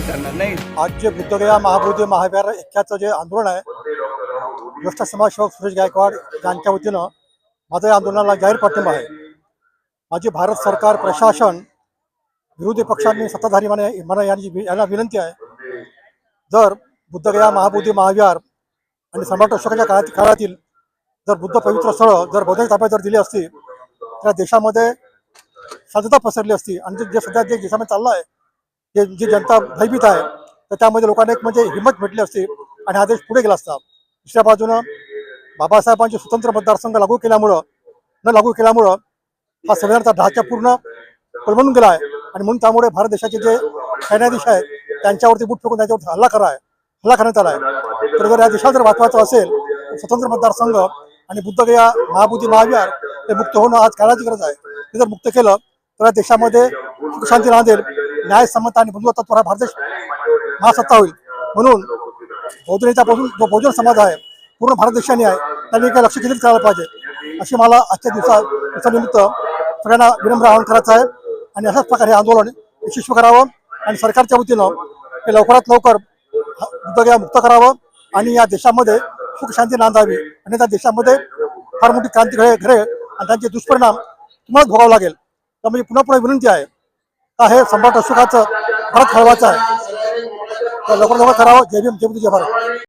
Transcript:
आंदोलन करणार नाही. आज जे बुद्धगया महाबोधी महाविहार ऐक्याचं जे आंदोलन आहे ज्येष्ठ समाजसेवक सुरेश गायकवाड यांच्या वतीनं माझं या आंदोलनाला जाहीर पाठिंबा आहे. माझी भारत सरकार प्रशासन विरोधी पक्षांनी सत्ताधारी मला म्हणा यांची यांना विनंती आहे. जर बुद्धगया महाबोधी महाविहार आणि सम्राट अशोकाच्या काळात काळातील जर बुद्ध पवित्र स्थळं जर बौद्ध ताब्यात जर दिली असती तर देशामध्ये शांतता पसरली असती आणि जे सध्या जे देशामध्ये चाललं आहे जे जी जनता भयभीत आहे तर त्यामध्ये लोकांना एक म्हणजे हिंमत भेटली असती आणि हा देश पुढे गेला असता. दुसऱ्या बाजूनं बाबासाहेबांचे स्वतंत्र मतदारसंघ लागू केल्यामुळं न लागू केल्यामुळं हा संविधानाचा ढाचा पूर्ण कोलमडून गेला आहे. आणि म्हणून त्यामुळे भारत देशाचे जे सैन्याधीश आहेत त्यांच्यावरती बूट फेकून त्यांच्यावरती हल्ला करा आहे. हल्ला करण्यात आला आहे. तर जर या देशाला जर वाचवायचं असेल तर स्वतंत्र मतदारसंघ आणि बुद्धगया महाबुद्धी महाविहार हे मुक्त होणं आज काळाची गरज आहे. हे जर मुक्त केलं तर या देशामध्ये सुखशांती राहतील न्याय समता आणि बंधुत्व हा भारत देश महासत्ता होईल. म्हणून बौद्धनेचा पासून जो बहुजन समाज आहे पूर्ण भारत देशाने आहे त्यांनी काही लक्ष केंद्रित करायला पाहिजे. अशी मला आजच्या दिवसा दिवसानिमित्त सगळ्यांना विनम्र आवाहन करायचं आहे आणि अशाच प्रकारे आंदोलन यशस्वी करावं आणि सरकारच्या वतीनं हे लवकरात लवकर बुद्धग्या मुक्त करावं आणि या देशामध्ये सुख शांती नांदावी आणि त्या देशामध्ये फार मोठी क्रांती घडे घडेल आणि त्यांचे दुष्परिणाम तुम्हालाच भोगावं लागेल. त्यामुळे पुन्हा पुन्हा विनंती आहे हे सम्राट अशोकाचं भारत हलवायचं आहे. तर लवकर लवकर करावं जय भीम जय बुद्ध जय भारत.